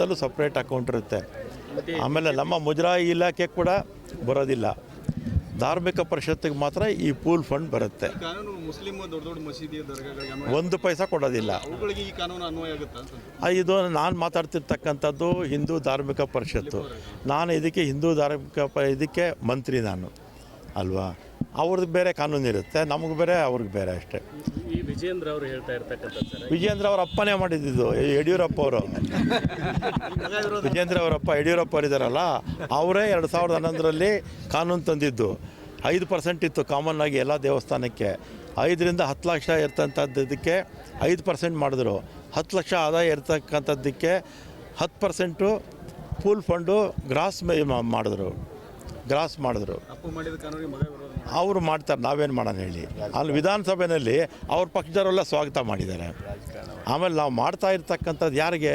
ದೇವಸ್ಥಾನದಲ್ಲೂ separate account ಇರುತ್ತೆ. ಆಮೇಲೆ ನಮ್ಮ ಮುಜರಾಯಿ ಇಲಾಖೆ ಕೂಡ ಬರೋದಿಲ್ಲ. ಧಾರ್ಮಿಕ ಪರಿಷತ್ತಿಗೆ ಮಾತ್ರ ಈ ಪೂಲ್ ಫಂಡ್ ಬರುತ್ತೆ. ಕಾನೂನು ಮುಸ್ಲಿಂ ದೊಡ್ಡ ದೊಡ್ಡ ಮಸೀದಿ ದರ್ಗಾಗಳಿಗೆ ಒಂದು ಪೈಸಾ ಕೊಡೋದಿಲ್ಲ. ಅವುಗಳಿಗೆ ಈ ಕಾನೂನು ಅನ್ವಯ ಆಗುತ್ತಾ ಅಂತ ಆ, ಇದು ನಾನು ಮಾತಾಡ್ತಿರ್ತಕ್ಕಂಥದ್ದು ಹಿಂದೂ ಧಾರ್ಮಿಕ ಪರಿಷತ್ತು. ನಾನು ಇದಕ್ಕೆ ಹಿಂದೂ ಧಾರ್ಮಿಕ ಪ ಇದಕ್ಕೆ ಮಂತ್ರಿ ನಾನು. ಅಲ್ವಾ? ಅವ್ರದ್ದು ಬೇರೆ ಕಾನೂನು ಇರುತ್ತೆ ನಮಗೆ ಬೇರೆ ಅವ್ರಿಗೆ ಬೇರೆ ಅಷ್ಟೇ. ಈ ವಿಜೇಂದ್ರ ಅವರು ಹೇಳ್ತಾ ಇರ್ತಕ್ಕಂಥದ್ದು ಸರ್ ವಿಜೇಂದ್ರ ಅವ್ರ ಅಪ್ಪನೇ ಮಾಡಿದ್ದು ಯಡಿಯೂರಪ್ಪ ಅವರು. ವಿಜೇಂದ್ರ ಅವರಪ್ಪ ಯಡಿಯೂರಪ್ಪ ಅವರಿದ್ದಾರಲ್ಲ ಅವರೇ ಎರಡು ಸಾವಿರದ ಹನ್ನೊಂದರಲ್ಲಿ ಕಾನೂನು ತಂದಿದ್ದು. ಐದು ಪರ್ಸೆಂಟ್ ಇತ್ತು ಕಾಮನ್ ಆಗಿ ಎಲ್ಲ ದೇವಸ್ಥಾನಕ್ಕೆ. ಐದರಿಂದ ಹತ್ತು ಲಕ್ಷ ಇರ್ತಂಥದ್ದಕ್ಕೆ ಐದು ಪರ್ಸೆಂಟ್ ಮಾಡಿದ್ರು. ಹತ್ತು ಲಕ್ಷ ಆದಾಯ ಇರ್ತಕ್ಕಂಥದ್ದಕ್ಕೆ ಹತ್ತು ಪರ್ಸೆಂಟು ಪೂಲ್ ಫಂಡು ಗ್ರಾಸ್ ಮಾಡಿದ್ರು. ಗ್ರಾಸ್ ಮಾಡಿದ್ರು. ಅವರು ಮಾಡ್ತಾರೆ, ನಾವೇನು ಮಾಡೋಣ ಹೇಳಿ. ಅಲ್ಲಿ ವಿಧಾನಸಭೆಯಲ್ಲಿ ಅವ್ರ ಪಕ್ಷದವರೆಲ್ಲ ಸ್ವಾಗತ ಮಾಡಿದ್ದಾರೆ. ಆಮೇಲೆ ನಾವು ಮಾಡ್ತಾ ಇರ್ತಕ್ಕಂಥದ್ದು ಯಾರಿಗೆ?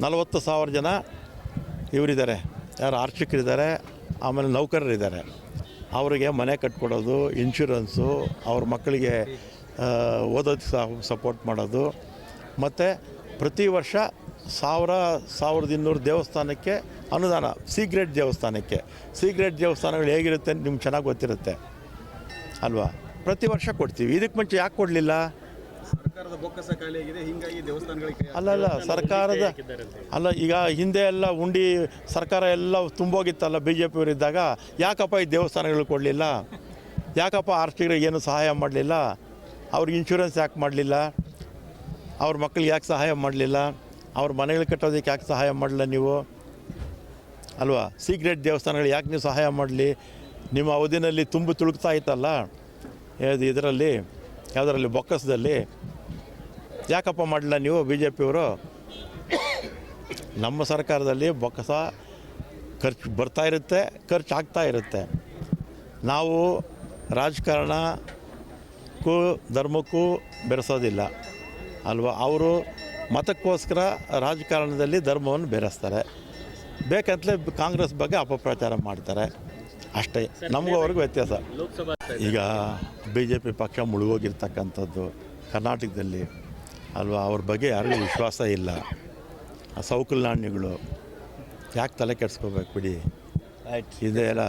ನಲವತ್ತು ಸಾವಿರ ಜನ ಇವರಿದ್ದಾರೆ. ಯಾರು ಆರ್ಚಕರಿದ್ದಾರೆ ಆಮೇಲೆ ನೌಕರರಿದ್ದಾರೆ. ಅವರಿಗೆ ಮನೆ ಕಟ್ಕೊಡೋದು, ಇನ್ಶೂರೆನ್ಸು, ಅವ್ರ ಮಕ್ಕಳಿಗೆ ಓದೋದು ಓದೋದಕ್ಕೆ ಸಪೋರ್ಟ್ ಮಾಡೋದು. ಮತ್ತು ಪ್ರತಿ ವರ್ಷ ಸಾವಿರ ಸಾವಿರದ ಇನ್ನೂರು ದೇವಸ್ಥಾನಕ್ಕೆ ಅನುದಾನ ಸೀಕ್ರೆಟ್ ದೇವಸ್ಥಾನಕ್ಕೆ. ಸೀಕ್ರೆಟ್ ದೇವಸ್ಥಾನಗಳು ಹೇಗಿರುತ್ತೆ ಅಂತ ನಿಮ್ಗೆ ಚೆನ್ನಾಗಿ ಗೊತ್ತಿರುತ್ತೆ. ಅಲ್ವಾ? ಪ್ರತಿ ವರ್ಷ ಕೊಡ್ತೀವಿ. ಇದಕ್ಕೆ ಮುಂಚೆ ಯಾಕೆ ಕೊಡಲಿಲ್ಲ? ಸರ್ಕಾರದ ಬೊಕ್ಕಸ ಖಾಲಿಯಾಗಿದೆ ಹಿಂಗಾಗಿ ದೇವಸ್ಥಾನಗಳಿಗೆ ಅಲ್ಲ ಅಲ್ಲ ಸರ್ಕಾರದ ಅಲ್ಲ ಈಗ ಹಿಂದೆ ಎಲ್ಲ ಉಂಡಿ ಸರ್ಕಾರ ಎಲ್ಲ ತುಂಬೋಗಿತ್ತಲ್ಲ ಬಿ ಜೆ ಪಿಯವರಿದ್ದಾಗ ಯಾಕಪ್ಪ ಈ ದೇವಸ್ಥಾನಗಳು ಕೊಡಲಿಲ್ಲ? ಯಾಕಪ್ಪ ಆರ್ಟಿಗಳಿಗೆ ಏನು ಸಹಾಯ ಮಾಡಲಿಲ್ಲ? ಅವ್ರಿಗೆ ಇನ್ಶೂರೆನ್ಸ್ ಯಾಕೆ ಮಾಡಲಿಲ್ಲ? ಅವ್ರ ಮಕ್ಕಳಿಗೆ ಯಾಕೆ ಸಹಾಯ ಮಾಡಲಿಲ್ಲ? ಅವ್ರ ಮನೆಗಳು ಕಟ್ಟೋದಕ್ಕೆ ಯಾಕೆ ಸಹಾಯ ಮಾಡಲಿಲ್ಲ ನೀವು? ಅಲ್ವಾ? ಸೀಕ್ರೆಟ್ ದೇವಸ್ಥಾನಗಳು ಯಾಕೆ ನೀವು ಸಹಾಯ ಮಾಡಲಿ? ನಿಮ್ಮ ಅವಧಿನಲ್ಲಿ ತುಂಬ ತುಳುಕ್ತಾ ಇತ್ತಲ್ಲ? ಇದರಲ್ಲಿ, ಯಾವುದರಲ್ಲಿ? ಬೊಕ್ಕಸದಲ್ಲಿ? ಯಾಕಪ್ಪ ಮಾಡಲಿಲ್ಲ ನೀವು ಬಿ ಜೆ ಪಿಯವರು ನಮ್ಮ ಸರ್ಕಾರದಲ್ಲಿ ಬೊಕ್ಕಸ ಖರ್ಚು ಬರ್ತಾ ಇರುತ್ತೆ ಖರ್ಚು ಆಗ್ತಾ ಇರುತ್ತೆ. ನಾವು ರಾಜಕಾರಣಕ್ಕೂ ಧರ್ಮಕ್ಕೂ ಬೆರೆಸೋದಿಲ್ಲ. ಅಲ್ವಾ? ಅವರು ಮತಕ್ಕೋಸ್ಕರ ರಾಜಕಾರಣದಲ್ಲಿ ಧರ್ಮವನ್ನು ಬೆರೆಸ್ತಾರೆ. ಬೇಕಂತಲೇ ಕಾಂಗ್ರೆಸ್ ಬಗ್ಗೆ ಅಪಪ್ರಚಾರ ಮಾಡ್ತಾರೆ. ಅಷ್ಟೇ ನಮಗೂ ಅವ್ರಿಗೂ ವ್ಯತ್ಯಾಸ. ಈಗ ಬಿ ಜೆ ಪಿ ಪಕ್ಷ ಮುಳುಗೋಗಿರ್ತಕ್ಕಂಥದ್ದು ಕರ್ನಾಟಕದಲ್ಲಿ ಅಲ್ವಾ? ಅವ್ರ ಬಗ್ಗೆ ಯಾರಿಗೂ ವಿಶ್ವಾಸ ಇಲ್ಲ. ಆ ಸೌಕಲ್ ನಾಣ್ಯಗಳು. ಯಾಕೆ ತಲೆ ಕೆಡಿಸ್ಕೋಬೇಕು ಬಿಡಿ? ಇದೆ ಎಲ್ಲ